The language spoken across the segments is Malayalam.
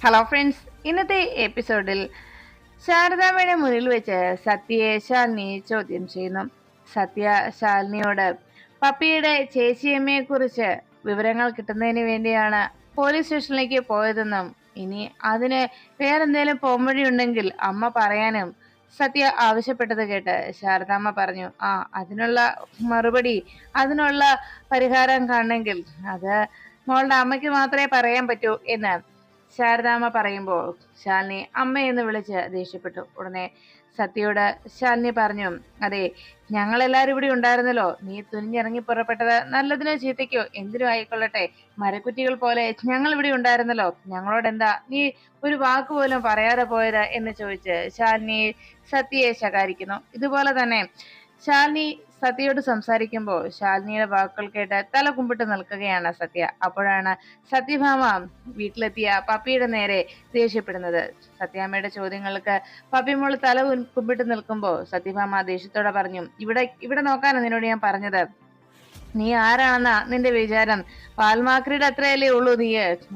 ഹലോ ഫ്രണ്ട്സ് ഇന്നത്തെ എപ്പിസോഡിൽ ശാരദാമ്മയുടെ മുന്നിൽ വെച്ച് സത്യയെ ശാലിനിയെ ചോദ്യം ചെയ്യുന്നു. സത്യ ശാലിനിയോട് പപ്പിയുടെ ചേച്ചിയമ്മയെ കുറിച്ച് വിവരങ്ങൾ കിട്ടുന്നതിന് വേണ്ടിയാണ് പോലീസ് സ്റ്റേഷനിലേക്ക് പോയതെന്നും ഇനി അതിന് വേറെന്തേലും പോംവഴി ഉണ്ടെങ്കിൽ അമ്മ പറയാനും സത്യ ആവശ്യപ്പെട്ടത് കേട്ട് ശാരദാമ്മ പറഞ്ഞു ആ അതിനുള്ള മറുപടി അതിനുള്ള പരിഹാരം കാണണമെങ്കിൽ അത് മോളുടെ അമ്മയ്ക്ക് മാത്രമേ പറയാൻ പറ്റൂ എന്ന് ശാരദാമ്മ പറയുമ്പോൾ ശാലിനി അമ്മ എന്ന് വിളിച്ച് ദേഷ്യപ്പെട്ടു. ഉടനെ സത്യയോട് ശാലിനി പറഞ്ഞു അതെ ഞങ്ങളെല്ലാവരും ഇവിടെ ഉണ്ടായിരുന്നല്ലോ. നീ തുനിഞ്ഞിറങ്ങി പുറപ്പെട്ടത് നല്ലതിനോ ചീത്തയ്ക്കോ? എന്തിനോ ആയിക്കൊള്ളട്ടെ. മരക്കുറ്റികൾ പോലെ ഞങ്ങൾ ഇവിടെ ഉണ്ടായിരുന്നല്ലോ. ഞങ്ങളോട് എന്താ നീ ഒരു വാക്ക് പോലും പറയാതെ പോയത്? എന്ന് ചോദിച്ച് ശാലിനി സത്യയെ ശകാരിക്കുന്നു. ഇതുപോലെ തന്നെ ശാലിനി സത്യയോട് സംസാരിക്കുമ്പോൾ ശാലിനിയുടെ വാക്കുകൾ കേട്ട് തല കുമ്പിട്ട് നിൽക്കുകയാണ് സത്യ. അപ്പോഴാണ് സത്യഭാമ വീട്ടിലെത്തിയ പപ്പിയുടെ നേരെ ദേഷ്യപ്പെടുന്നത്. സത്യാമ്മയുടെ ചോദ്യങ്ങൾക്ക് പപ്പിമോൾ തല കുമ്പിട്ട് നിൽക്കുമ്പോൾ സത്യഭാമ ദേഷ്യത്തോടെ പറഞ്ഞു ഇവിടെ ഇവിടെ നോക്കാനാണ് നിന്നോട് ഞാൻ പറഞ്ഞത് നീ ആരാണെന്നാ നിന്റെ വിചാരം? പാൽമാക്രിയുടെ അത്രയല്ലേ ഉള്ളൂ നീ?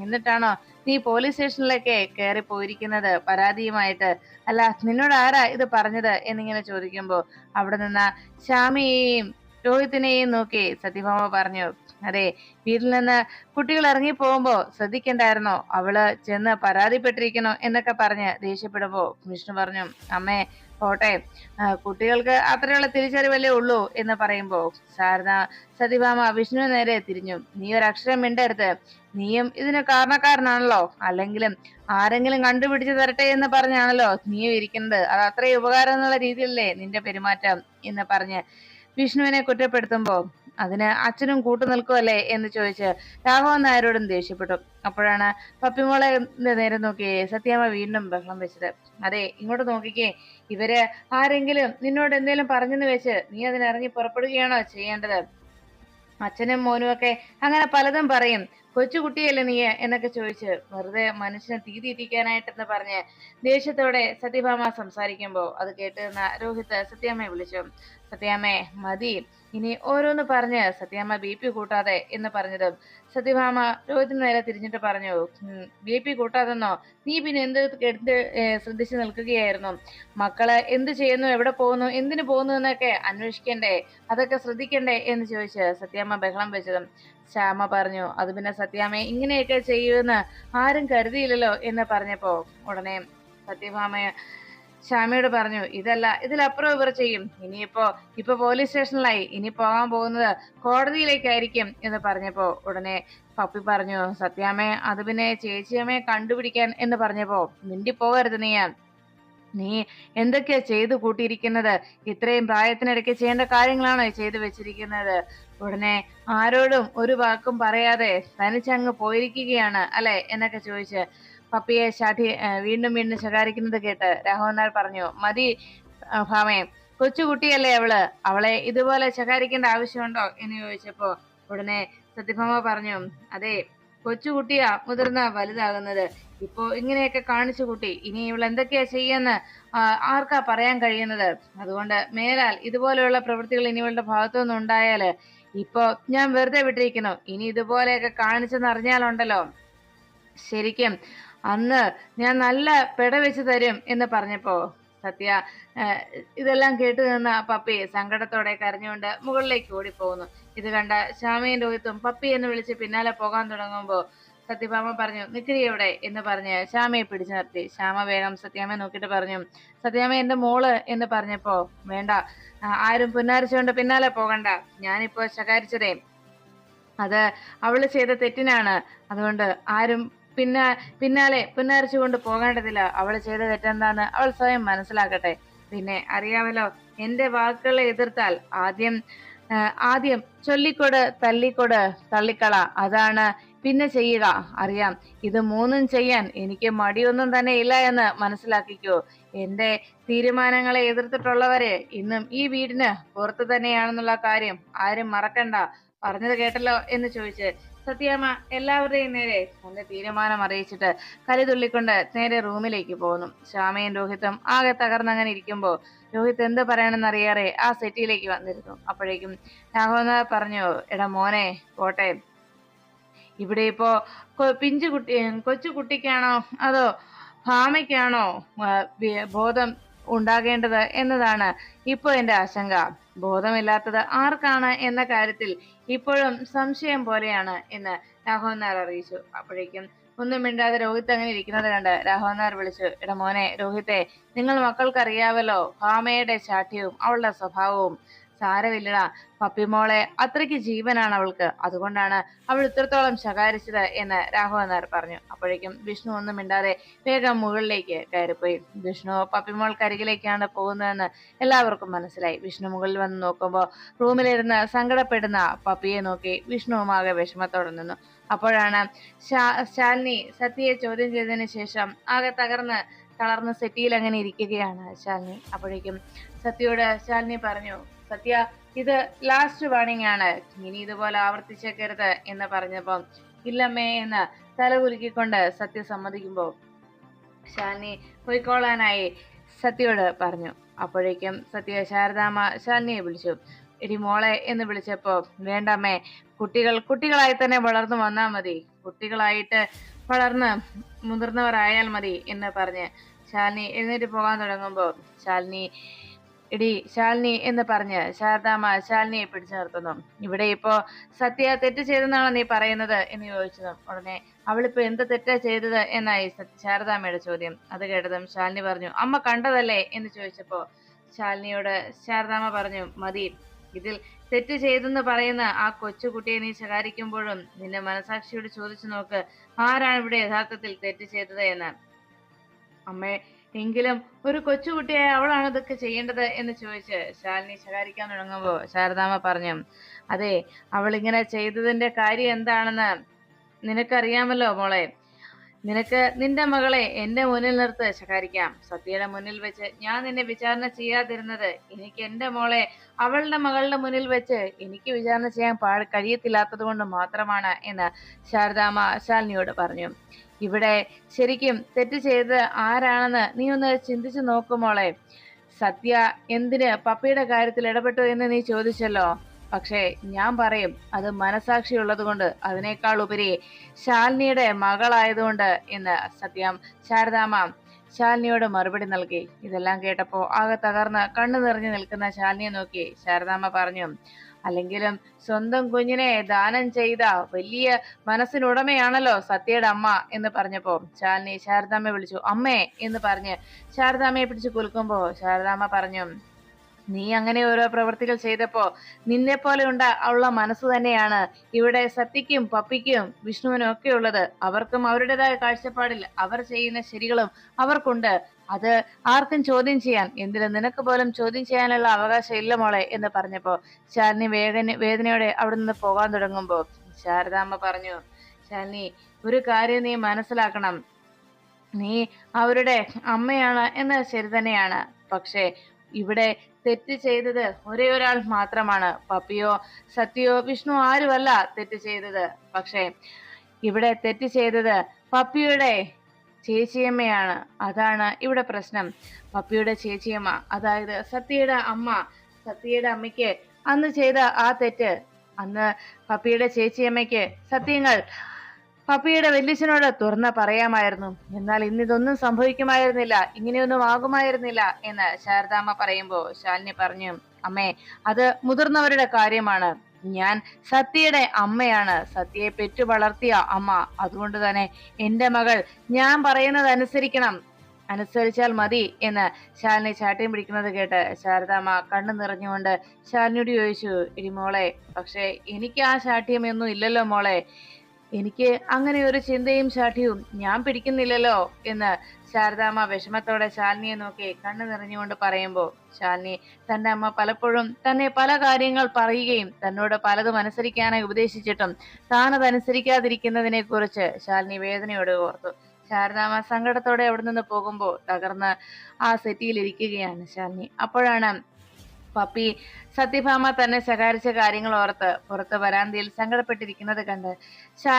എന്നിട്ടാണോ നീ പോലീസ് സ്റ്റേഷനിലൊക്കെ കയറി പോയിരിക്കുന്നത് പരാതിയുമായിട്ട്? അല്ല നിന്നോട് ആരാ ഇത് പറഞ്ഞത് എന്നിങ്ങനെ ചോദിക്കുമ്പോ അവിടെ നിന്ന ശ്യാമിയെയും രോഹിത്തിനെയും നോക്കി സത്യഭാമ പറഞ്ഞു അതെ വീട്ടിൽ നിന്ന് കുട്ടികൾ ഇറങ്ങി പോകുമ്പോ ശ്രദ്ധിക്കണ്ടായിരുന്നോ? അവൾ ചെന്ന് പരാതിപ്പെട്ടിരിക്കണോ എന്നൊക്കെ പറഞ്ഞ് ദേഷ്യപ്പെടുമ്പോ വിഷ്ണു പറഞ്ഞു അമ്മേ പോട്ടെ. കുട്ടികൾക്ക് അത്രയുള്ള തിരിച്ചറിവല്ലേ ഉള്ളൂ എന്ന് പറയുമ്പോ ശാരദ സതിഭാമ വിഷ്ണു നേരെ തിരിഞ്ഞു. നീ ഒരു അക്ഷരം മിണ്ടരുത്. നീയും ഇതിന് കാരണക്കാരനാണല്ലോ. അല്ലെങ്കിലും ആരെങ്കിലും കണ്ടുപിടിച്ചു തരട്ടെ എന്ന് പറഞ്ഞാണല്ലോ നീയും ഇരിക്കുന്നത്. അത് അത്രയും ഉപകാരം എന്നുള്ള രീതിയിലല്ലേ നിന്റെ പെരുമാറ്റം എന്ന് പറഞ്ഞ് വിഷ്ണുവിനെ കുറ്റപ്പെടുത്തുമ്പോ അതിന് അച്ഛനും കൂട്ടു നിൽക്കുമല്ലേ എന്ന് ചോദിച്ച് രാഘവൻ നായരോടും ദേഷ്യപ്പെട്ടു. അപ്പോഴാണ് പപ്പിമോളെ നേരെ നോക്കി സത്യാമ്മ വീണ്ടും ബഹളം വെച്ചത്. അതെ ഇങ്ങോട്ട് നോക്കിക്കേ. ഇവർ ആരെങ്കിലും നിന്നോട് എന്തെങ്കിലും പറഞ്ഞെന്ന് വെച്ച് നീ അതിനിറങ്ങി പുറപ്പെടുകയാണോ ചെയ്യേണ്ടത്? അച്ഛനും മോനും ഒക്കെ അങ്ങനെ പലതും പറയും. കൊച്ചുകുട്ടിയല്ലേ നീ എന്നൊക്കെ ചോദിച്ച് വെറുതെ മനുഷ്യനെ തീ തീറ്റിക്കാനായിട്ടെന്ന് പറഞ്ഞ് ദേഷ്യത്തോടെ സത്യഭാമ സംസാരിക്കുമ്പോൾ അത് കേട്ട് രോഹിത് സത്യാമ്മയെ വിളിച്ചു. സത്യാമ്മേ മതി. ഇനി ഓരോന്ന് പറഞ്ഞ് സത്യാമ്മ ബി പി കൂട്ടാതെ എന്ന് പറഞ്ഞതും സത്യഭാമ രോഹിത്തിന് നേരെ തിരിഞ്ഞിട്ട് പറഞ്ഞു ബി പി കൂട്ടാതെന്നോ? നീ പിന്നെ എന്ത് എന്ത് ശ്രദ്ധിച്ചു നിൽക്കുകയായിരുന്നു? മക്കൾ എന്ത് ചെയ്യുന്നു? എവിടെ പോകുന്നു? എന്തിനു പോകുന്നു എന്നൊക്കെ അന്വേഷിക്കണ്ടേ? അതൊക്കെ ശ്രദ്ധിക്കണ്ടേ? എന്ന് ചോദിച്ച് സത്യാമ്മ ബഹളം വെച്ചതും ശ്യാമ പറഞ്ഞു അത് പിന്നെ സത്യാമ്മ ഇങ്ങനെയൊക്കെ ചെയ്യുമെന്ന് ആരും കരുതിയില്ലല്ലോ എന്ന് പറഞ്ഞപ്പോ ഉടനെ സത്യഭാമ ശ്യാമയോട് പറഞ്ഞു ഇതല്ല ഇതിലപ്പുറം ഇവർ ചെയ്യും. ഇനിയിപ്പോ ഇപ്പൊ പോലീസ് സ്റ്റേഷനിലായി ഇനി പോകാൻ പോകുന്നത് കോടതിയിലേക്കായിരിക്കും എന്ന് പറഞ്ഞപ്പോ ഉടനെ പപ്പി പറഞ്ഞു സത്യാമ്മേ അത് പിന്നെ ചേച്ചിയമ്മയെ കണ്ടുപിടിക്കാൻ എന്ന് പറഞ്ഞപ്പോ മിണ്ടി പോകരുത് നീ നീ എന്തൊക്കെയാ ചെയ്തു കൂട്ടിയിരിക്കുന്നത്? ഇത്രയും പ്രായത്തിനിടയ്ക്ക് ചെയ്യേണ്ട കാര്യങ്ങളാണോ ചെയ്തു വെച്ചിരിക്കുന്നത്? ഉടനെ ആരോടും ഒരു വാക്കും പറയാതെ തനിച്ചങ്ങ് പോയിരിക്കുകയാണ് അല്ലെ? എന്നൊക്കെ ചോദിച്ച് പപ്പിയെ ശാഠി വീണ്ടും വീണ്ടും ശകാരിക്കുന്നത് കേട്ട് രാഘവൻ പറഞ്ഞു മതി ഭാമേ കൊച്ചുകുട്ടിയല്ലേ അവൾ? അവളെ ഇതുപോലെ ശകാരിക്കേണ്ട ആവശ്യമുണ്ടോ? എന്ന് ചോദിച്ചപ്പോ ഉടനെ സത്യഭാമ പറഞ്ഞു അതെ കൊച്ചുകുട്ടിയാ മുതിർന്ന വലുതാകുന്നത്. ഇപ്പോ ഇങ്ങനെയൊക്കെ കാണിച്ചു കുട്ടി ഇനി ഇവൾ എന്തൊക്കെയാ ചെയ്യുമെന്ന് ആർക്കാ പറയാൻ കഴിയുന്നത്? അതുകൊണ്ട് മേലാൽ ഇതുപോലെയുള്ള പ്രവൃത്തികൾ ഇനി ഇവളുടെ ഭാഗത്തുനിന്ന് ഉണ്ടായാൽ ഇപ്പോ ഞാൻ വെറുതെ വിട്ടിരിക്കുന്നു. ഇനി ഇതുപോലെയൊക്കെ കാണിച്ചെന്ന് അറിഞ്ഞാലുണ്ടല്ലോ ശരിക്കും അന്ന് ഞാൻ നല്ല പെട വെച്ച് തരും എന്ന് പറഞ്ഞപ്പോ സത്യ ഇതെല്ലാം കേട്ടു നിന്ന പപ്പി സങ്കടത്തോടെ കരഞ്ഞുകൊണ്ട് മുകളിലേക്ക് ഓടിപ്പോകുന്നു. ഇത് കണ്ട ശ്യാമയും രോഹിത്തും പപ്പി എന്ന് വിളിച്ച് പിന്നാലെ പോകാൻ തുടങ്ങുമ്പോൾ സത്യഭാമ പറഞ്ഞു നിക്കരി എവിടെ? എന്ന് പറഞ്ഞ് ശ്യാമയെ പിടിച്ചു നിർത്തി. ശ്യാമ വേഗം സത്യാമ്മയെ നോക്കിയിട്ട് പറഞ്ഞു സത്യാമ്മ എന്റെ മോൾ എന്ന് പറഞ്ഞപ്പോ വേണ്ട ആരും പുന്നാരിച്ചുകൊണ്ട് പിന്നാലെ പോകണ്ട. ഞാനിപ്പോ ശകാരിച്ചതേ അത് അവൾ ചെയ്ത തെറ്റിനാണ്. അതുകൊണ്ട് ആരും പിന്നാ പിന്നാലെ പിന്നരച്ചുകൊണ്ട് പോകേണ്ടതില്ല അവൾ ചെയ്ത തെറ്റെന്താന്ന് അവൾ സ്വയം മനസ്സിലാക്കട്ടെ. പിന്നെ അറിയാമല്ലോ എന്റെ വാക്കുകളെ എതിർത്താൽ ആദ്യം ആദ്യം ചൊല്ലിക്കൊട് തല്ലിക്കൊട് തള്ളിക്കള. അതാണ് പിന്നെ ചെയ്യുക. അറിയാം ഇത് മൂന്നും ചെയ്യാൻ എനിക്ക് മടിയൊന്നും തന്നെ ഇല്ല എന്ന് മനസ്സിലാക്കിക്കോ. എന്റെ തീരുമാനങ്ങളെ എതിർത്തിട്ടുള്ളവരെ ഇന്നും ഈ വീടിന് പുറത്തു തന്നെയാണെന്നുള്ള കാര്യം ആരും മറക്കണ്ട. പറഞ്ഞത് കേട്ടല്ലോ എന്ന് ചോദിച്ച് സത്യാമ്മ എല്ലാവരുടെയും നേരെ തന്റെ തീരുമാനം അറിയിച്ചിട്ട് കലിതുള്ളിക്കൊണ്ട് നേരെ റൂമിലേക്ക് പോകുന്നു. ശ്യാമയും രോഹിത്തും ആകെ തകർന്നങ്ങനെ ഇരിക്കുമ്പോ രോഹിത് എന്ത് പറയണമെന്ന് അറിയാറേ ആ സെറ്റിയിലേക്ക് വന്നിരുന്നു. അപ്പോഴേക്കും രാഘവൻ പറഞ്ഞു എടാ മോനെ പോട്ടെ. ഇവിടെ ഇപ്പോ പിഞ്ചു കുട്ടി കൊച്ചു കുട്ടിക്കാണോ അതോ ഭാമയ്ക്കാണോ ബോധം ഉണ്ടാകേണ്ടത് എന്നതാണ് ഇപ്പോൾ എന്റെ ആശങ്ക. ബോധമില്ലാത്തത് ആർക്കാണ് എന്ന കാര്യത്തിൽ ഇപ്പോഴും സംശയം പോലെയാണ് എന്ന് രാഘവൻ അറിയിച്ചു. അപ്പോഴേക്കും ഒന്നും മിണ്ടാതെ രോഹിത് അങ്ങനെ ഇരിക്കുന്നത് കണ്ട് രാഘവൻ വിളിച്ചു എടാ മോനെ രോഹിത്തെ നിങ്ങൾ മക്കൾക്കറിയാവല്ലോ ഭാമയുടെ ശാഠ്യവും അവളുടെ സ്വഭാവവും. സാരമില്ലടാ. പപ്പിമോളെ അത്രയ്ക്ക് ജീവനാണ് അവൾക്ക്. അതുകൊണ്ടാണ് അവൾ ഇത്രത്തോളം ശകാരിച്ചത് എന്ന് രാഘവൻ നായർ പറഞ്ഞു. അപ്പോഴേക്കും വിഷ്ണു ഒന്നും മിണ്ടാതെ വേഗം മുകളിലേക്ക് കയറിപ്പോയി. വിഷ്ണു പപ്പിമോൾക്കരികിലേക്കാണ് പോകുന്നതെന്ന് എല്ലാവർക്കും മനസ്സിലായി. വിഷ്ണു മുകളിൽ വന്ന് നോക്കുമ്പോൾ റൂമിലിരുന്ന് സങ്കടപ്പെടുന്ന പപ്പിയെ നോക്കി വിഷ്ണുവുമാകെ വിഷമത്തോടെ നിന്നു. അപ്പോഴാണ് ശാലിനി സത്യയെ ചോദ്യം ചെയ്തതിന് ശേഷം ആകെ തകർന്ന് തളർന്ന് സെറ്റിയിൽ അങ്ങനെ ഇരിക്കുകയാണ് ശാലിനി. അപ്പോഴേക്കും സത്യയോട് ശാലിനി പറഞ്ഞു സത്യ ഇത് ലാസ്റ്റ് വാണിംഗ് ആണ്. ഇനി ഇതുപോലെ ആവർത്തിച്ചേക്കരുത് എന്ന് പറഞ്ഞപ്പം ഇല്ലമ്മേ എന്ന് തലകുലുക്കിക്കൊണ്ട് സത്യ സമ്മതിക്കുമ്പോൾ ഷാനി പോയിക്കോളാനായി സത്യയോട് പറഞ്ഞു. അപ്പോഴേക്കും സത്യ ശാരദാമ്മ ഷാനിയെ വിളിച്ചു. എടി മോളെ എന്ന് വിളിച്ചപ്പോ വേണ്ടമ്മേ കുട്ടികൾ കുട്ടികളായി തന്നെ വളർന്നു വന്നാൽ മതി. കുട്ടികളായിട്ട് വളർന്ന് മുതിർന്നവരായാൽ മതി എന്ന് പറഞ്ഞ് ശാലിനി എഴുന്നേറ്റ് പോകാൻ തുടങ്ങുമ്പോൾ ശാലിനി എടി ശാലിനി എന്ന് പറഞ്ഞ് ശാരദാമ്മ ശാലിനിയെ പിടിച്ചു നിർത്തുന്നു. ഇവിടെ ഇപ്പോ സത്യ തെറ്റ് ചെയ്തെന്നാണോ നീ പറയുന്നത് എന്ന് ചോദിച്ചത് ഉടനെ അവളിപ്പോ എന്ത് തെറ്റാ ചെയ്തത് എന്നായി ശാരദാമ്മയുടെ ചോദ്യം. അത് കേട്ടതും ശാലിനി പറഞ്ഞു അമ്മ കണ്ടതല്ലേ? എന്ന് ചോദിച്ചപ്പോ ശാലിനിയോട് ശാരദാമ്മ പറഞ്ഞു മതി ഇതിൽ തെറ്റ് ചെയ്തെന്ന് പറയുന്ന ആ കൊച്ചുകുട്ടിയെ നീ ശകാരിക്കുമ്പോഴും നിന്റെ മനസാക്ഷിയോട് ചോദിച്ചു നോക്ക് ആരാണ് ഇവിടെ യഥാർത്ഥത്തിൽ തെറ്റ് ചെയ്തത് എന്ന്? അമ്മേ എങ്കിലും ഒരു കൊച്ചുകുട്ടിയായ അവളാണ് ഇതൊക്കെ ചെയ്യേണ്ടത് എന്ന് ചോദിച്ച് ശാലിനി ശകാരിക്കാൻ തുടങ്ങുമ്പോ ശാരദാമ്മ പറഞ്ഞു അതെ അവൾ ഇങ്ങനെ ചെയ്തതിന്റെ കാര്യം എന്താണെന്ന് നിനക്കറിയാമല്ലോ മോളെ. നിനക്ക് നിന്റെ മകളെ എന്റെ മുന്നിൽ നിർത്ത് ശകാരിക്കാം. സത്യയുടെ മുന്നിൽ വെച്ച് ഞാൻ നിന്നെ വിചാരണ ചെയ്യാതിരുന്നത് എനിക്ക് എന്റെ മോളെ അവളുടെ മകളുടെ മുന്നിൽ വെച്ച് എനിക്ക് വിചാരണ ചെയ്യാൻ പാ കഴിയത്തില്ലാത്തത് കൊണ്ട് മാത്രമാണ് എന്ന് ശാരദാമ്മ ശാലിനിയോട് പറഞ്ഞു. ഇവിടെ ശരിക്കും തെറ്റ് ചെയ്ത് ആരാണെന്ന് നീ ഒന്ന് ചിന്തിച്ചു നോക്കുമോളെ സത്യ എന്തിന് പപ്പയുടെ കാര്യത്തിൽ ഇടപെട്ടു എന്ന് നീ ചോദിച്ചല്ലോ? പക്ഷേ ഞാൻ പറയും അത് മനസാക്ഷി ഉള്ളതുകൊണ്ട് അതിനേക്കാൾ ഉപരി ശാലിനിയുടെ മകളായതുകൊണ്ട് എന്ന് സത്യം ശാരദാമ ശാലിനിയോട് മറുപടി നൽകി. ഇതെല്ലാം കേട്ടപ്പോ ആകെ തകർന്ന് കണ്ണു നിറഞ്ഞു നിൽക്കുന്ന ശാലിനിയെ നോക്കി ശാരദാമ്മ പറഞ്ഞു അല്ലെങ്കിലും സ്വന്തം കുഞ്ഞിനെ ദാനം ചെയ്ത വലിയ മനസ്സിനുടമയാണല്ലോ സത്യയുടെ അമ്മ എന്ന് പറഞ്ഞപ്പോ ശാലിനി ശാരദാമ്മയെ വിളിച്ചു. അമ്മേ എന്ന് പറഞ്ഞ് ശാരദാമ്മയെ പിടിച്ചു കുലുക്കുമ്പോ ശാരദാമ്മ പറഞ്ഞു നീ അങ്ങനെ ഓരോ പ്രവൃത്തികൾ ചെയ്തപ്പോ നിന്നെ പോലെ ഉണ്ട ഉള്ള മനസ്സ് തന്നെയാണ് ഇവിടെ സത്യക്കും പപ്പിക്കും വിഷ്ണുവിനും ഒക്കെ ഉള്ളത്. അവർക്കും അവരുടേതായ കാഴ്ചപ്പാടിൽ അവർ ചെയ്യുന്ന ശരികളും അവർക്കുണ്ട്. അത് ആർക്കും ചോദ്യം ചെയ്യാൻ എന്തിനും നിനക്ക് പോലും ചോദ്യം ചെയ്യാനുള്ള അവകാശം ഇല്ല മോളെ എന്ന് പറഞ്ഞപ്പോ ശാലിനി വേദന വേദനയോടെ അവിടെ നിന്ന് പോകാൻ തുടങ്ങുമ്പോ ശാരദാമ്മ പറഞ്ഞു ശാലിനി ഒരു കാര്യം നീ മനസ്സിലാക്കണം. നീ അവരുടെ അമ്മയാണ് എന്ന് ശരി തന്നെയാണ്. പക്ഷേ ഇവിടെ തെറ്റ് ചെയ്തത് ഒരേ ഒരാൾ മാത്രമാണ്. പപ്പിയോ സത്യോ വിഷ്ണു ആരുമല്ല തെറ്റ് ചെയ്തത്. പക്ഷേ ഇവിടെ തെറ്റ് ചെയ്തത് പപ്പിയുടെ ചേച്ചിയമ്മയാണ്. അതാണ് ഇവിടെ പ്രശ്നം. പപ്പിയുടെ ചേച്ചിയമ്മ അതായത് സത്യയുടെ അമ്മ സത്യയുടെ അമ്മയ്ക്ക് അന്ന് ചെയ്ത ആ തെറ്റ് അന്ന് പപ്പിയുടെ ചേച്ചിയമ്മയ്ക്ക് സത്യങ്ങൾ പപ്പിയുടെ വല്യച്ഛനോട് തുറന്ന പറയാമായിരുന്നു. എന്നാൽ ഇന്നിതൊന്നും സംഭവിക്കുമായിരുന്നില്ല. ഇങ്ങനെയൊന്നും ആകുമായിരുന്നില്ല എന്ന് ശാരദാമ്മ പറയുമ്പോൾ ശാലിനി പറഞ്ഞു അമ്മേ അത് മുതിർന്നവരുടെ കാര്യമാണ്. ഞാൻ സത്യയുടെ അമ്മയാണ്. സത്യയെ പെറ്റു വളർത്തിയ അമ്മ. അതുകൊണ്ട് തന്നെ എന്റെ മകൾ ഞാൻ പറയുന്നത് അനുസരിക്കണം അനുസരിച്ചാൽ മതി എന്ന് ശാലിനി ചാട്ടയും പിടിക്കുന്നത് കേട്ട് ശാരദാമ്മ കണ്ണു നിറഞ്ഞുകൊണ്ട് ശാലിനിയോട് ചോദിച്ചു ഇടി മോളെ പക്ഷേ എനിക്ക് ആ ശാഠ്യമൊന്നും ഇല്ലല്ലോ മോളെ. എനിക്ക് അങ്ങനെ ഒരു ചിന്തയും ശാഠ്യവും ഞാൻ പിടിക്കുന്നില്ലല്ലോ എന്ന് ശാരദാമ്മ വിഷമത്തോടെ ശാലിനിയെ നോക്കി കണ്ണു നിറഞ്ഞുകൊണ്ട് പറയുമ്പോൾ ശാലിനി തന്റെ അമ്മ പലപ്പോഴും തന്നെ പല കാര്യങ്ങൾ പറയുകയും തന്നോട് പലതും അനുസരിക്കാനായി ഉപദേശിച്ചിട്ടും താനത് അനുസരിക്കാതിരിക്കുന്നതിനെ കുറിച്ച് ശാലിനി വേദനയോട് ഓർത്തു. ശാരദാമ്മ സങ്കടത്തോടെ അവിടെ നിന്ന് പോകുമ്പോൾ തകർന്ന് ആ സെറ്റിയിൽ ഇരിക്കുകയാണ് ശാലിനി. അപ്പോഴാണ് പപ്പി സത്യഭാമ തന്നെ ശകാരിച്ച കാര്യങ്ങൾ ഓർത്ത് പുറത്ത് വരാന്തയിൽ സങ്കടപ്പെട്ടിരിക്കുന്നത് കണ്ട് ശാ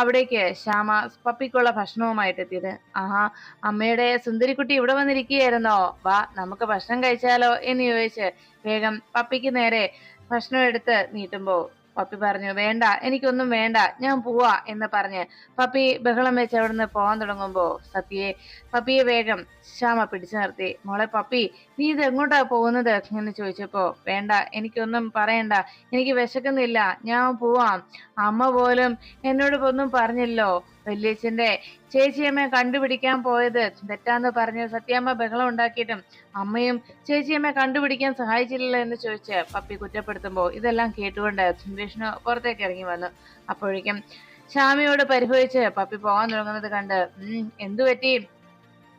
അവിടേക്ക് ശ്യാമ പപ്പിക്കുള്ള ഭക്ഷണവുമായിട്ട് എത്തിയത്. ആഹാ അമ്മയുടെ സുന്ദരിക്കുട്ടി ഇവിടെ വന്നിരിക്കുകയായിരുന്നോ? വാ നമുക്ക് ഭക്ഷണം കഴിച്ചാലോ എന്ന് ചോദിച്ച് വേഗം പപ്പിക്ക് നേരെ ഭക്ഷണം എടുത്ത് നീട്ടുമ്പോ പപ്പി പറഞ്ഞു വേണ്ട എനിക്കൊന്നും വേണ്ട ഞാൻ പോവാ എന്ന് പറഞ്ഞ് പപ്പി ബഹളം വെച്ച് അവിടുന്ന് പോകാൻ തുടങ്ങുമ്പോ സത്യയെ പപ്പിയെ വേഗം ശ്യാമ പിടിച്ചു നിർത്തി. മോളെ പപ്പി നീ ഇത് എങ്ങോട്ടാ പോകുന്നത്? എന്ന് ചോദിച്ചപ്പോ വേണ്ട എനിക്കൊന്നും പറയണ്ട എനിക്ക് വിശക്കുന്നില്ല ഞാൻ പോവാം. അമ്മ പോലും എന്നോട് ഒന്നും പറഞ്ഞില്ലോ വല്യച്ഛന്റെ ചേച്ചിയമ്മയെ കണ്ടുപിടിക്കാൻ പോയത്. തെറ്റാന്ന് പറഞ്ഞ് സത്യാമ്മ ബഹളം ഉണ്ടാക്കിയിട്ടും അമ്മയും ചേച്ചിയമ്മയെ കണ്ടുപിടിക്കാൻ സഹായിച്ചില്ലല്ലോ എന്ന് ചോദിച്ച് പപ്പി കുറ്റപ്പെടുത്തുമ്പോൾ ഇതെല്ലാം കേട്ടുകൊണ്ട് വിഷ്ണു പുറത്തേക്ക് ഇറങ്ങി വന്നു. അപ്പോഴേക്കും ശ്യാമിയോട് പരിഭവിച്ച് പപ്പി പോകാൻ തുടങ്ങുന്നത് കണ്ട് എന്തു പറ്റി?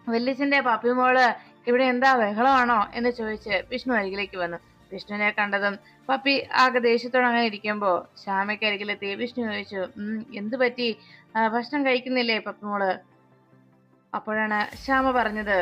വല്യച്ഛന്റെ പപ്പി മോൾ ഇവിടെ എന്താ ബഹളമാണോ? എന്ന് ചോദിച്ച് വിഷ്ണു അരികിലേക്ക് വന്നു. വിഷ്ണുവിനെ കണ്ടതും പപ്പി ആകെ ദേഷ്യത്തോടെ അങ്ങനെ ഇരിക്കുമ്പോ ശ്യാമയ്ക്ക് അരികിലെത്തി വിഷ്ണു ചോദിച്ചു എന്തു പറ്റി? ഭക്ഷണം കഴിക്കുന്നില്ലേ പത്മോൾ? മോൾ അപ്പോഴാണ് ശ്യാമ പറഞ്ഞത്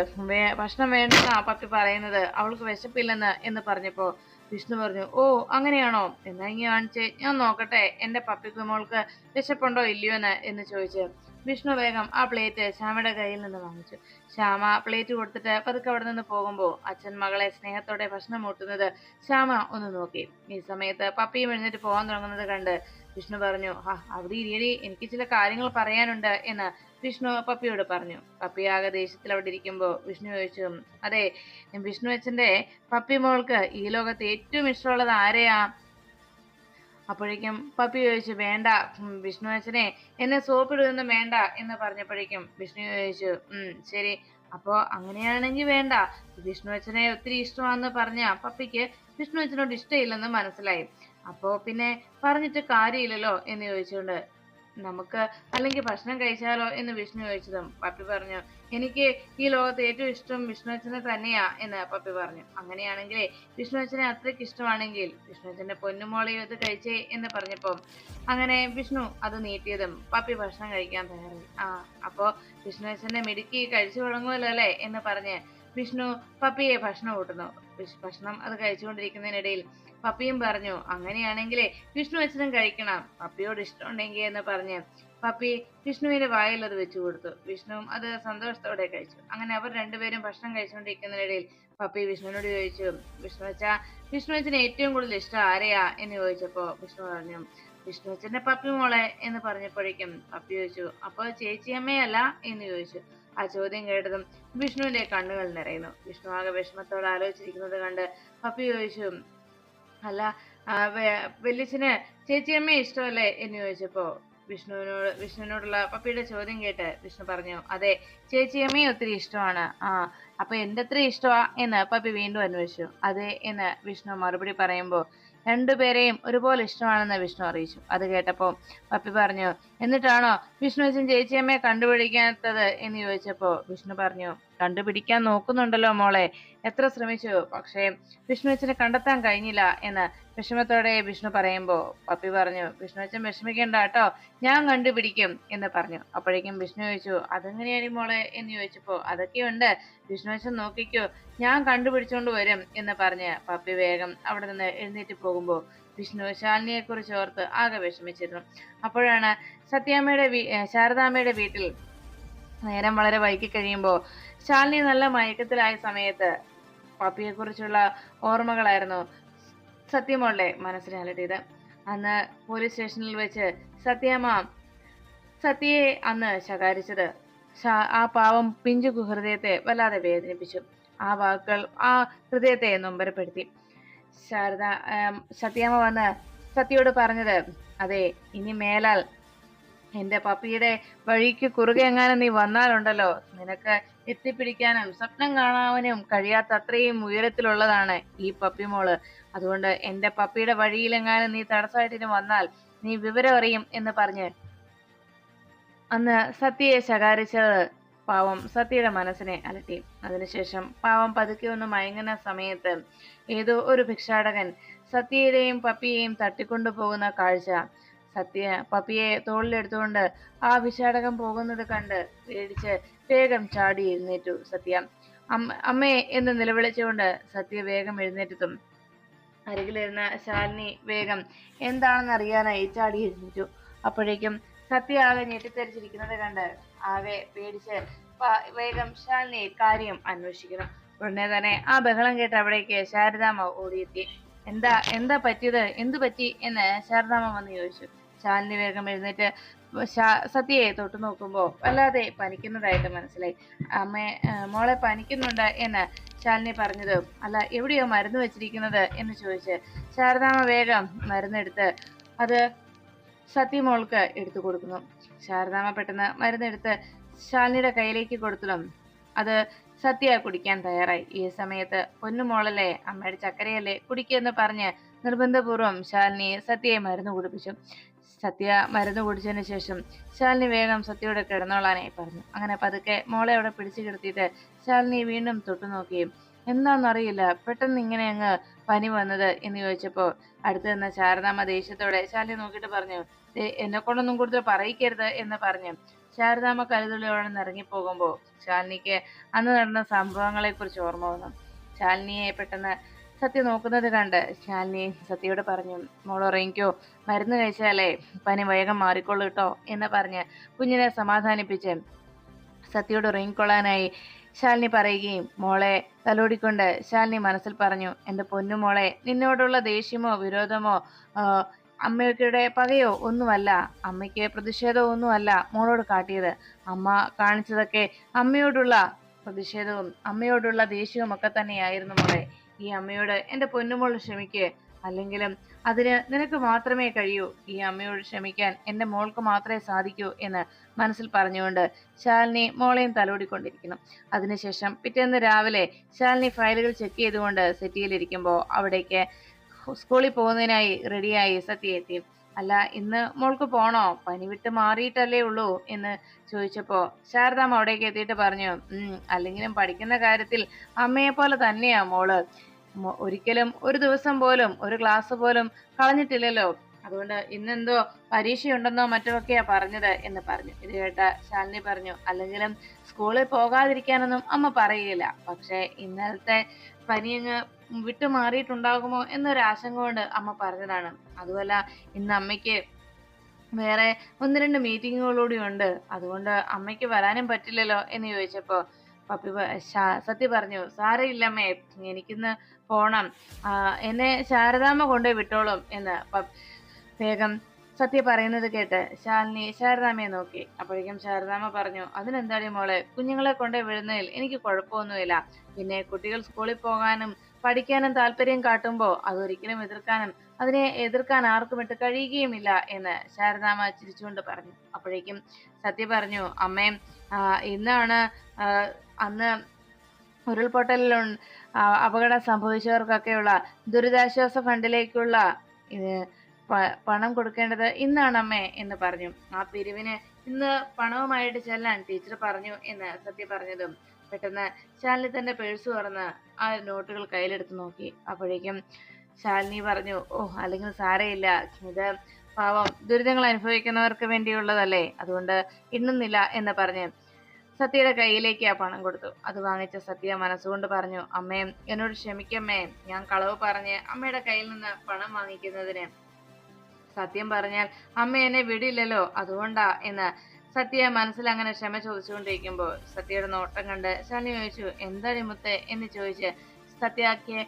ഭക്ഷണം വേണ്ടെന്നാ പപ്പി പറയുന്നത്. അവൾക്ക് വിശപ്പില്ലെന്ന് എന്ന് പറഞ്ഞപ്പോ വിഷ്ണു പറഞ്ഞു ഓ അങ്ങനെയാണോ? എന്നാ ഇങ്ങനെ കാണിച്ച്. ഞാൻ നോക്കട്ടെ. എന്റെ പപ്പിക്ക് മോൾക്ക് വിശപ്പുണ്ടോ ഇല്ലയോ എന്ന് എന്ന് ചോദിച്ച്. വിഷ്ണു വേഗം ആ പ്ലേറ്റ് ശ്യാമയുടെ കയ്യിൽ നിന്ന് വാങ്ങിച്ചു. ശ്യാമ പ്ലേറ്റ് കൊടുത്തിട്ട് പതുക്കെ അവിടെ നിന്ന് പോകുമ്പോൾ അച്ഛൻ മകളെ സ്നേഹത്തോടെ ഭക്ഷണം മൂട്ടുന്നത് ശ്യാമ ഒന്ന് നോക്കി. ഈ സമയത്ത് പപ്പിയും എഴുന്നേറ്റ് പോകാൻ തുടങ്ങുന്നത് കണ്ട് വിഷ്ണു പറഞ്ഞു ഹാ അവിടെ ഇരിയടി എനിക്ക് ചില കാര്യങ്ങൾ പറയാനുണ്ട് എന്ന് വിഷ്ണു പപ്പിയോട് പറഞ്ഞു. പപ്പി ആകെ ദേഷ്യത്തിൽ അവിടെ ഇരിക്കുമ്പോൾ വിഷ്ണു ചോദിച്ചു അതെ വിഷ്ണു അച്ഛന്റെ പപ്പി മോൾക്ക് ഈ ലോകത്ത് ഏറ്റവും ഇഷ്ടമുള്ളത് ആരെയാ? അപ്പോഴേക്കും പപ്പി ചോദിച്ചു വേണ്ട വിഷ്ണു അച്ഛനെ എന്നെ സോപ്പിടുകയൊന്നും വേണ്ട എന്ന് പറഞ്ഞപ്പോഴേക്കും വിഷ്ണു ചോദിച്ചു ശരി അപ്പോ അങ്ങനെയാണെങ്കിൽ വേണ്ട വിഷ്ണു അച്ഛനെ ഒത്തിരി ഇഷ്ടമാണെന്ന് പറഞ്ഞ പപ്പിക്ക് വിഷ്ണു അച്ഛനോട് ഇഷ്ടമില്ലെന്ന് മനസ്സിലായി. അപ്പോ പിന്നെ പറഞ്ഞിട്ട് കാര്യമില്ലല്ലോ എന്ന് ചോദിച്ചുകൊണ്ട് നമുക്ക് അല്ലെങ്കിൽ ഭക്ഷണം കഴിച്ചാലോ എന്ന് വിഷ്ണു ചോദിച്ചതും പപ്പി പറഞ്ഞു എനിക്ക് ഈ ലോകത്ത് ഏറ്റവും ഇഷ്ടം വിഷ്ണു അച്ഛനെ തന്നെയാ എന്ന് പപ്പി പറഞ്ഞു. അങ്ങനെയാണെങ്കിൽ വിഷ്ണു അച്ഛനെ അത്രയ്ക്ക് ഇഷ്ടമാണെങ്കിൽ വിഷ്ണു അച്ഛന്റെ പൊന്നുമോളയും ഇത് കഴിച്ചേ എന്ന് പറഞ്ഞപ്പോൾ അങ്ങനെ വിഷ്ണു അത് നീട്ടിയതും പപ്പി ഭക്ഷണം കഴിക്കാൻ തയ്യാറായി. ആ അപ്പോ വിഷ്ണു അച്ഛനെ മിടുക്കി കഴിച്ചു തുടങ്ങുമല്ലോ അല്ലേ എന്ന് പറഞ്ഞ് വിഷ്ണു പപ്പിയെ ഭക്ഷണം കൂട്ടുന്നു. ഭക്ഷണം അത് കഴിച്ചുകൊണ്ടിരിക്കുന്നതിനിടയിൽ പപ്പിയും പറഞ്ഞു അങ്ങനെയാണെങ്കിലേ വിഷ്ണു അച്ഛനും കഴിക്കണം. പപ്പിയോട് ഇഷ്ടമുണ്ടെങ്കിൽ എന്ന് പറഞ്ഞ് പപ്പി വിഷ്ണുവിന്റെ വായിൽ അത് വെച്ചു കൊടുത്തു. വിഷ്ണുവും അത് സന്തോഷത്തോടെ കഴിച്ചു. അങ്ങനെ അവർ രണ്ടുപേരും ഭക്ഷണം കഴിച്ചുകൊണ്ടിരിക്കുന്നതിനിടയിൽ പപ്പി വിഷ്ണുവിനോട് ചോദിച്ചു വിഷ്ണു അച്ഛാ വിഷ്ണു അച്ഛന് ഏറ്റവും കൂടുതൽ ഇഷ്ടം ആരെയാ? എന്ന് ചോദിച്ചപ്പോ വിഷ്ണു പറഞ്ഞു വിഷ്ണു അച്ഛന്റെ പപ്പി മോളെ എന്ന് പറഞ്ഞപ്പോഴേക്കും പപ്പി ചോദിച്ചു അപ്പൊ ചേച്ചിയമ്മയല്ല എന്ന് ചോദിച്ചു. ആ ചോദ്യം കേട്ടതും വിഷ്ണുവിന്റെ കണ്ണുകൾ നിറയുന്നു. വിഷ്ണു ആകെ വിഷമത്തോടെ ആലോചിച്ചിരിക്കുന്നത് കണ്ട് പപ്പി ചോദിച്ചു അല്ല വല്യച്ഛന് ചേച്ചിയമ്മയെ ഇഷ്ടമല്ലേ എന്ന് ചോദിച്ചപ്പോ വിഷ്ണുവിനോട് വിഷ്ണുവിനോടുള്ള പപ്പിയുടെ ചോദ്യം കേട്ട് വിഷ്ണു പറഞ്ഞു അതെ ചേച്ചിയമ്മയെ ഒത്തിരി ഇഷ്ടമാണ്. ആ അപ്പൊ എന്തത്ര ഇഷ്ടമാ എന്ന് പപ്പി വീണ്ടും അന്വേഷിച്ചു. അതെ എന്ന് വിഷ്ണു മറുപടി പറയുമ്പോൾ രണ്ടുപേരെയും ഒരുപോലെ ഇഷ്ടമാണെന്ന് വിഷ്ണു അറിയിച്ചു. അത് കേട്ടപ്പോ പപ്പി പറഞ്ഞു എന്നിട്ടാണോ വിഷ്ണു ചേച്ചിയമ്മയെ കണ്ടുപിടിക്കാത്തത്? എന്ന് ചോദിച്ചപ്പോ വിഷ്ണു പറഞ്ഞു കണ്ടുപിടിക്കാൻ നോക്കുന്നുണ്ടല്ലോ മോളെ. എത്ര ശ്രമിച്ചു? പക്ഷേ വിഷ്ണു അച്ഛനെ കണ്ടെത്താൻ കഴിഞ്ഞില്ല എന്ന് വിഷമത്തോടെ വിഷ്ണു പറയുമ്പോൾ പപ്പി പറഞ്ഞു വിഷ്ണു അച്ഛൻ വിഷമിക്കേണ്ട കേട്ടോ ഞാൻ കണ്ടുപിടിക്കും എന്ന് പറഞ്ഞു. അപ്പോഴേക്കും വിഷ്ണു ചോദിച്ചു അതെങ്ങനെയാണ് മോളെ? എന്ന് ചോദിച്ചപ്പോൾ അതൊക്കെയുണ്ട് വിഷ്ണു അച്ഛൻ നോക്കിക്കോ ഞാൻ കണ്ടുപിടിച്ചുകൊണ്ട് വരും എന്ന് പറഞ്ഞ് പപ്പി വേഗം അവിടെ നിന്ന് എഴുന്നേറ്റ് പോകുമ്പോൾ വിഷ്ണു ശാലിനിയെ കുറിച്ച് ഓർത്ത് ആകെ വിഷമിച്ചിരുന്നു. അപ്പോഴാണ് സത്യാമ്മയുടെ ശാരദാമ്മയുടെ വീട്ടിൽ നേരം വളരെ വൈകി കഴിയുമ്പോൾ ശാലിനി നല്ല മയക്കത്തിലായ സമയത്ത് പപ്പിയെ കുറിച്ചുള്ള ഓർമ്മകളായിരുന്നു സത്യമോളുടെ മനസ്സിനെ അലട്ടിയത്. അന്ന് പോലീസ് സ്റ്റേഷനിൽ വെച്ച് സത്യമ്മ സത്യയെ അന്ന് ശകാരിച്ചത്. ആ പാവം പിഞ്ചു ഹൃദയത്തെ വല്ലാതെ വേദനിപ്പിച്ചു. ആ വാക്കുകൾ ആ ഹൃദയത്തെ നൊമ്പരപ്പെടുത്തി. ശാരദ സത്യാമ്മ വന്ന് സത്യയോട് പറഞ്ഞത് അതെ ഇനി മേലാൽ എന്റെ പപ്പിയുടെ വഴിക്ക് കുറുകെ എങ്ങാനും നീ വന്നാലുണ്ടല്ലോ. നിനക്ക് എത്തിപ്പിടിക്കാനും സ്വപ്നം കാണാനും കഴിയാത്ത അത്രയും ഉയരത്തിലുള്ളതാണ് ഈ പപ്പി മോൾ. അതുകൊണ്ട് എന്റെ പപ്പിയുടെ വഴിയിലെങ്ങാനും നീ തടസ്സമായിട്ട് വന്നാൽ നീ വിവരം അറിയും എന്ന് പറഞ്ഞ് അന്ന് സത്യയെ ശകാരിച്ചത് പാവം സത്യയുടെ മനസ്സിനെ അലട്ടി. അതിനുശേഷം പാവം പതുക്കെ ഒന്ന് മയങ്ങുന്ന സമയത്ത് ഏതോ ഒരു ഭിക്ഷാടകൻ സത്യയുടെയും പപ്പിയെയും തട്ടിക്കൊണ്ടു പോകുന്ന കാഴ്ച. സത്യ പപ്പിയെ തോളിലെടുത്തുകൊണ്ട് ആ ഭിക്ഷാടകൻ പോകുന്നത് കണ്ട് പേടിച്ച് വേഗം ചാടി എഴുന്നേറ്റു സത്യ. അമ്മ എന്ന് നിലവിളിച്ചുകൊണ്ട് സത്യ വേഗം എഴുന്നേറ്റത്തും. അരികിലിരുന്ന ശാലിനി വേഗം എന്താണെന്ന് അറിയാനായി ചാടി എഴുന്നേറ്റു. അപ്പോഴേക്കും സത്യ ആകെ ഞെട്ടിത്തെറിച്ചിരിക്കുന്നത് കണ്ട് ആകെ പേടിച്ച് വേഗം ശാലിനി കാര്യം അന്വേഷിക്കുന്നു ഉടനെ തന്നെ ആ ബഹളം കേട്ട് അവിടേക്ക് ശാരദാമ്മ ഓടിയെത്തി. എന്താ എന്താ പറ്റിയത്? എന്തു പറ്റി എന്ന് ശാരദാമ്മ വന്ന് ചോദിച്ചു. ശാലിനി വേഗം എഴുന്നേറ്റ് സത്യയെ തൊട്ടു നോക്കുമ്പോ വല്ലാതെ പനിക്കുന്നതായിട്ട് മനസ്സിലായി. അമ്മേ മോളെ പനിക്കുന്നുണ്ട് എന്ന് ശാലിനി പറഞ്ഞത് അല്ല എവിടെയോ മരുന്ന് വെച്ചിരിക്കുന്നത്? എന്ന് ചോദിച്ച് ശാരദാമ്മ വേഗം മരുന്നെടുത്ത് അത് സത്യമോൾക്ക് എടുത്തു കൊടുക്കുന്നു. ശാരദാമ്മ പെട്ടെന്ന് മരുന്നെടുത്ത് ശാലിനിയുടെ കയ്യിലേക്ക് കൊടുത്തതും അത് സത്യ കുടിക്കാൻ തയ്യാറായി. ഈ സമയത്ത് പൊന്നുമോളല്ലേ അമ്മയുടെ ചക്കരയല്ലേ കുടിക്കുമെന്ന് പറഞ്ഞ് നിർബന്ധപൂർവം ശാലിനി സത്യയെ മരുന്ന് കുടിപ്പിച്ചു. സത്യ മരുന്ന് കുടിച്ചതിന് ശേഷം ശാലിനി വേഗം സത്യയോട് കിടന്നോളാനായി പറഞ്ഞു. അങ്ങനെ പതുക്കെ മോളെ അവിടെ പിടിച്ചു കിടത്തിയിട്ട് ശാലിനി വീണ്ടും തൊട്ടു നോക്കി. എന്താണെന്നറിയില്ല പെട്ടെന്ന് ഇങ്ങനെ അങ്ങ് പനി വന്നത് എന്ന് ചോദിച്ചപ്പോൾ അടുത്ത് നിന്ന ശാരദാമ്മ ദേഷ്യത്തോടെ ശാലിനി നോക്കിയിട്ട് പറഞ്ഞു "ദേ, എന്നെ കൊണ്ടൊന്നും കൂടുതൽ പറയിക്കരുത് എന്ന് പറഞ്ഞു. ശാരദാമ്മ കരുതലോടെ ഇറങ്ങിപ്പോകുമ്പോൾ ശാലിനിക്ക് അന്ന് നടന്ന സംഭവങ്ങളെക്കുറിച്ച് ഓർമ്മ വന്നു. ശാലിനിയെ പെട്ടെന്ന് സത്യ നോക്കുന്നത് കണ്ട് ശാലിനി സത്യയോട് പറഞ്ഞു മോൾ ഉറങ്ങിക്കോ മരുന്ന് കഴിച്ചാലേ പനി വേഗം മാറിക്കൊള്ളൂ കേട്ടോ എന്ന് പറഞ്ഞ് കുഞ്ഞിനെ സമാധാനിപ്പിച്ച് സത്യയോട് ഉറങ്ങിക്കൊള്ളാനായി ശാലിനി പറയുകയും മോളെ തലോടിക്കൊണ്ട് ശാലിനി മനസ്സിൽ പറഞ്ഞു എന്റെ പൊന്നുമോളെ നിന്നോടുള്ള ദേഷ്യമോ വിരോധമോ അമ്മയുടെ പകയോ ഒന്നുമല്ല അമ്മയ്ക്ക് പ്രതിഷേധമോ ഒന്നുമല്ല മോളോട് കാട്ടിയത്. അമ്മ കാണിച്ചതൊക്കെ അമ്മയോടുള്ള പ്രതിഷേധവും അമ്മയോടുള്ള ദേഷ്യവും ഒക്കെ തന്നെയായിരുന്നു മോളെ. ഈ അമ്മയോട് എന്റെ പൊന്നുമോൾ ക്ഷമിക്ക്. അല്ലെങ്കിലും അതിന് നിനക്ക് മാത്രമേ കഴിയൂ. ഈ അമ്മയോട് ക്ഷമിക്കാൻ എന്റെ മോൾക്ക് മാത്രമേ സാധിക്കൂ എന്ന് മനസ്സിൽ പറഞ്ഞുകൊണ്ട് ശാലിനി മോളെയും തലോടിക്കൊണ്ടിരിക്കുന്നു. അതിനുശേഷം പിറ്റേന്ന് രാവിലെ ശാലിനി ഫയലുകൾ ചെക്ക് ചെയ്തുകൊണ്ട് സെറ്റിയിലിരിക്കുമ്പോൾ അവിടേക്ക് സ്കൂളിൽ പോകുന്നതിനായി റെഡിയായി സത്യ എത്തി. അല്ല ഇന്ന് മോൾക്ക് പോണോ? പനി വിട്ട് മാറിയിട്ടല്ലേ ഉള്ളൂ? എന്ന് ചോദിച്ചപ്പോൾ ശാരദാമ്മ അവിടേക്ക് എത്തിയിട്ട് പറഞ്ഞു അല്ലെങ്കിലും പഠിക്കുന്ന കാര്യത്തിൽ അമ്മയെ പോലെ തന്നെയാ മോൾ. ഒരിക്കലും ഒരു ദിവസം പോലും ഒരു ക്ലാസ് പോലും കളഞ്ഞിട്ടില്ലല്ലോ. അതുകൊണ്ട് ഇന്നെന്തോ പരീക്ഷയുണ്ടെന്നോ മറ്റൊക്കെയാ പറഞ്ഞത് എന്ന് പറഞ്ഞു. ഇത് കേട്ട ശാലിനി പറഞ്ഞു അല്ലെങ്കിലും സ്കൂളിൽ പോകാതിരിക്കാനൊന്നും അമ്മ പറയുകയില്ല പക്ഷേ ഇന്നലത്തെ പനിയങ്ങ് അങ്ങ് വിട്ടു മാറിയിട്ടുണ്ടാകുമോ എന്നൊരു ആശങ്ക കൊണ്ട് അമ്മ പറഞ്ഞതാണ്. അതുമല്ല ഇന്ന് അമ്മയ്ക്ക് വേറെ ഒന്ന് രണ്ട് മീറ്റിങ്ങുകളൂടി ഉണ്ട്. അതുകൊണ്ട് അമ്മയ്ക്ക് വരാനും പറ്റില്ലല്ലോ എന്ന് ചോദിച്ചപ്പോ പപ്പി സത്യ പറഞ്ഞു സാരയില്ലമ്മേ എനിക്കിന്ന് പോണം. എന്നെ ശാരദാമ്മ കൊണ്ടുപോയി വിട്ടോളും എന്ന് വേഗം സത്യ പറയുന്നത് കേട്ട് ശാലിനി ശാരദാമ്മയെ നോക്കി. അപ്പോഴേക്കും ശാരദാമ്മ പറഞ്ഞു അതിനെന്താടി മോളെ കുഞ്ഞുങ്ങളെ കൊണ്ടേ വിടുന്നതിൽ എനിക്ക് കുഴപ്പമൊന്നുമില്ല. പിന്നെ കുട്ടികൾ സ്കൂളിൽ പോകാനും പഠിക്കാനും താല്പര്യം കാട്ടുമ്പോൾ അതൊരിക്കലും എതിർക്കാനും അതിനെ എതിർക്കാൻ ആർക്കും ഇട്ട് കഴിയുകയുമില്ല എന്ന് ശാരദാമ്മ ചിരിച്ചുകൊണ്ട് പറഞ്ഞു. അപ്പോഴേക്കും സത്യ പറഞ്ഞു അമ്മേ ഇന്നാണ് അന്ന് ഉരുൾപൊട്ടലിൽ അപകടം സംഭവിച്ചവർക്കൊക്കെയുള്ള ദുരിതാശ്വാസ ഫണ്ടിലേക്കുള്ള പണം കൊടുക്കേണ്ടത് ഇന്നാണ് അമ്മേ എന്ന് പറഞ്ഞു. ആ പിരിവിന് ഇന്ന് പണവുമായിട്ട് ചെല്ലാൻ ടീച്ചർ പറഞ്ഞു എന്ന് സത്യ പറഞ്ഞതും പെട്ടെന്ന് ശാലിനി തന്റെ പേഴ്സ് തുറന്ന് ആ നോട്ടുകൾ കയ്യിലെടുത്ത് നോക്കി. അപ്പോഴേക്കും ശാലിനി പറഞ്ഞു ഓ അല്ലെങ്കിൽ സാരയില്ല ഇത് പാവം ദുരിതങ്ങൾ അനുഭവിക്കുന്നവർക്ക് വേണ്ടിയുള്ളതല്ലേ? അതുകൊണ്ട് ഇന്നുന്നില്ല എന്ന് പറഞ്ഞ് സത്യയുടെ കയ്യിലേക്ക് ആ പണം കൊടുത്തു. അത് വാങ്ങിച്ച സത്യ മനസ്സുകൊണ്ട് പറഞ്ഞു അമ്മേ എന്നോട് ക്ഷമിക്കമ്മേ. ഞാൻ കളവ് പറഞ്ഞ് അമ്മയുടെ കയ്യിൽ നിന്ന് പണം വാങ്ങിക്കുന്നതിന്. സത്യം പറഞ്ഞാൽ അമ്മ എന്നെ വിടില്ലല്ലോ അതുകൊണ്ടാ എന്ന് സത്യ മനസ്സിൽ അങ്ങനെ ക്ഷമ ചോദിച്ചുകൊണ്ടിരിക്കുമ്പോൾ സത്യയുടെ നോട്ടം കണ്ട് ശാലിനി ചോദിച്ചു എന്താ മുത്തേ? എന്ന് ചോദിച്ച് സത്യാക്കിയ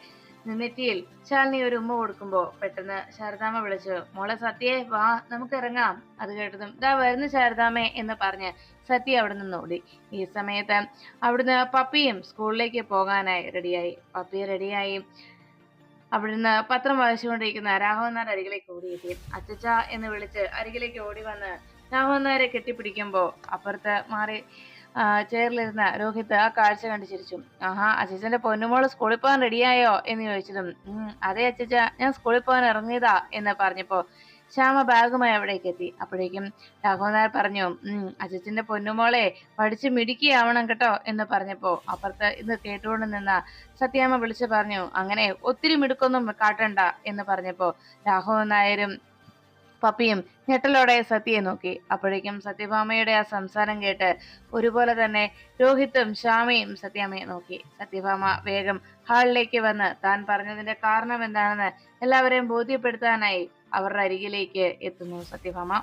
നെറ്റിയിൽ ശാലിനി ഒരു ഉമ്മ കൊടുക്കുമ്പോ പെട്ടെന്ന് ശാരദാമ്മ വിളിച്ചു മോളെ സത്യേ വാ നമുക്ക് ഇറങ്ങാം. അത് കേട്ടതും ദാ വരുന്നു ശാരദാമ്മേ എന്ന് പറഞ്ഞ് സത്യ അവിടെ നിന്ന് ഓടി. ഈ സമയത്ത് അവിടുന്ന് പപ്പിയും സ്കൂളിലേക്ക് പോകാനായി റെഡിയായി. പപ്പി റെഡിയായി. അവിടുന്ന് പത്രം വായിച്ചുകൊണ്ടിരിക്കുന്ന രാഘവൻ നായർ അരികിലേക്ക് ഓടിയെത്തി. അച്ചച്ച എന്ന് വിളിച്ച് അരികിലേക്ക് ഓടി വന്ന് രാഘവൻ നായരെ കെട്ടിപ്പിടിക്കുമ്പോ അപ്പുറത്ത് മാറി ചെയറിലിരുന്ന രോഹിത് ആ കാഴ്ച കണ്ട് ചിരിച്ചു. ആഹാ അച്ചച്ചന്റെ പൊന്നുമോൾ സ്കൂളിൽ പോകാൻ റെഡിയായോ? എന്ന് ചോദിച്ചതും "ഉം, അതെ അച്ചച്ച ഞാൻ സ്കൂളിൽ പോകാൻ ഇറങ്ങിയതാ എന്ന് പറഞ്ഞപ്പോ ശ്യാമ ബാഗുമായി അവിടേക്ക് എത്തി. അപ്പോഴേക്കും രാഘവൻ നായർ പറഞ്ഞു ഉം അച്ചച്ചന്റെ പൊന്നുമോളെ പഠിച്ച് മിടുക്കിയാവണം കേട്ടോ എന്ന് പറഞ്ഞപ്പോ അപ്പുറത്ത് ഇത് കേട്ടുകൊണ്ട് നിന്ന സത്യാമ്മ വിളിച്ചു പറഞ്ഞു അങ്ങനെ ഒത്തിരി മിടുക്കൊന്നും കാട്ടണ്ട എന്ന് പറഞ്ഞപ്പോ രാഘവൻ നായരും പപ്പിയും ഞെട്ടലോടെ സത്യയെ നോക്കി. അപ്പോഴേക്കും സത്യഭാമയുടെ ആ സംസാരം കേട്ട് ഒരുപോലെ തന്നെ രോഹിത്തും ശ്യാമയും സത്യാമ്മയെ നോക്കി. സത്യഭാമ വേഗം ഹാളിലേക്ക് വന്ന് താൻ പറഞ്ഞതിന്റെ കാരണം എന്താണെന്ന് എല്ലാവരെയും ബോധ്യപ്പെടുത്താനായി അവരുടെ അരികിലേക്ക് എത്തുന്നു സത്യഭാമ.